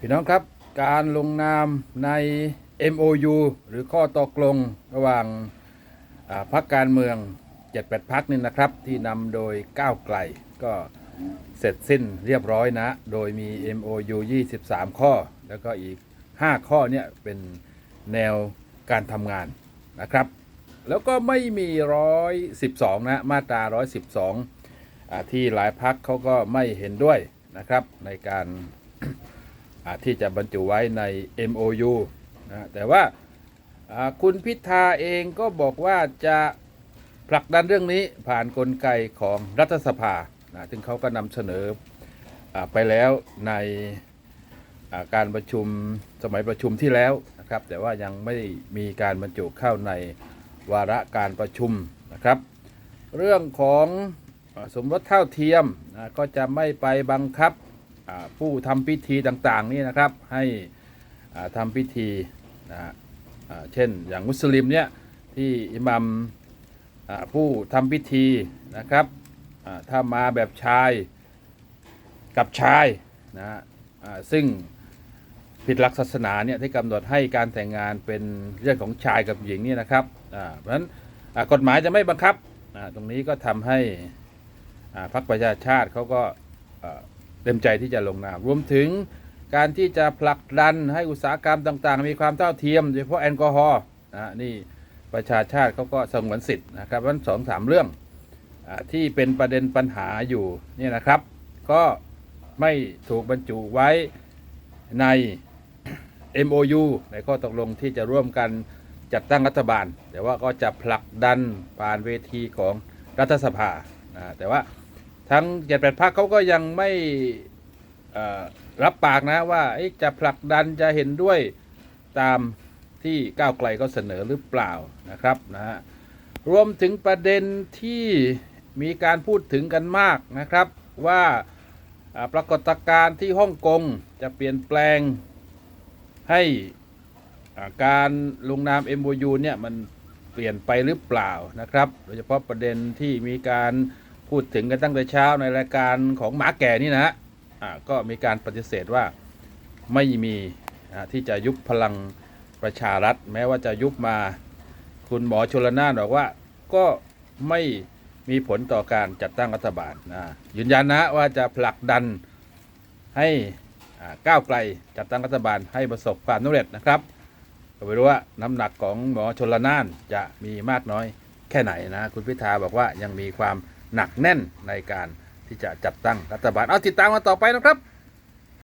พี่น้องครับการลงนามใน MOU หรือข้อตกลงระหว่างพรรคการเมือง 7-8พักนี่นะครับ ที่นำโดยก้าวไกลก็เสร็จสิ้นเรียบร้อยนะ โดยมี MOU 23 ข้อ แล้วก็อีก 5 ข้อเนี่ยเป็นแนวการทำงานนะครับ แล้วก็ไม่มี 112 นะ มาตรา 112อ่าที่หลายพักเขาก็ไม่เห็นด้วยนะครับในการ ที่จะบรรจุไว้ใน MOU นะแต่ว่าคุณพิธาเองก็บอกว่าจะผลักดันเรื่องนี้ผ่านนกลไกของรัฐสภานะซึ่งเขาก็นำเสนออไปแล้วในการประชุมสมัยประชุมที่แล้วนะครับ แต่ว่ายังไม่มีการบรรจุเข้าในวาระการประชุมนะครับ เรื่องของสมรสเท่าเทียมนะก็จะไม่ไปบังคับ ผู้ทำพิธีต่างๆนี่นะครับให้ทำพิธีนะเช่นอย่างมุสลิมเนี่ยที่อิหมัมผู้ทำพิธีนะครับถ้ามาแบบชายกับชายนะฮะซึ่งผิดหลักศาสนาเนี่ยที่กำหนดให้การแต่งงานเป็นเรื่องของชายกับหญิงนี่นะครับเพราะฉะนั้นกฎหมายจะไม่บังคับตรงนี้ก็ทำให้พรรคประชาชาติเขาก็ ต็มใจที่จะลงนาม รวมถึงการที่จะผลักดันให้อุตสาหกรรมต่าง ๆ มีความเท่าเทียมโดยเฉพาะแอลกอฮอล์นะนี่ประชาชาติเขาก็สงวนสิทธิ์นะครับวันสองสามเรื่องอที่เป็นประเด็นปัญหาอยู่เนี่ยนะครับ ก็ไม่ถูกบรรจุไว้ใน MOU ในข้อตกลงที่จะร่วมกันจัดตั้งรัฐบาล แต่ว่าก็จะผลักดันผ่านเวทีของรัฐสภานะแต่ว่า ทั้งเจ็ดแปดพักเขาก็ยังไม่รับปากนะว่าจะผลักดันจะเห็นด้วยตามที่ก้าวไกลก็เสนอหรือเปล่านะครับนะฮะรวมถึงประเด็นที่มีการพูดถึงกันมากนะครับว่าปรากฏการณ์ที่ฮ่องกงจะเปลี่ยนแปลงให้การลงนาม MOU เนี่ยมันเปลี่ยนไปหรือเปล่านะครับ โดยเฉพาะประเด็นที่มีการ พูดถึงกันตั้งแต่เช้าในรายการของหมาแก่นี่นะฮะก็มีการปฏิเสธว่าไม่มีที่จะยุบพลังประชารัฐ แม้ว่าจะยุบมาคุณหมอชลนานบอกว่าก็ไม่มีผลต่อการจัดตั้งรัฐบาลนะยืนยันนะว่าจะผลักดันให้ก้าวไกลจัดตั้งรัฐบาลให้ประสบความสำเร็จนะครับก็ไม่รู้ว่าน้ำหนักของหมอชลนานจะมีมากน้อยแค่ไหนนะ คุณพิธาบอกว่ายังมีความ หนักแน่นในการที่จะจัดตั้งรัฐบาล เอาติดตามมาต่อไปนะครับ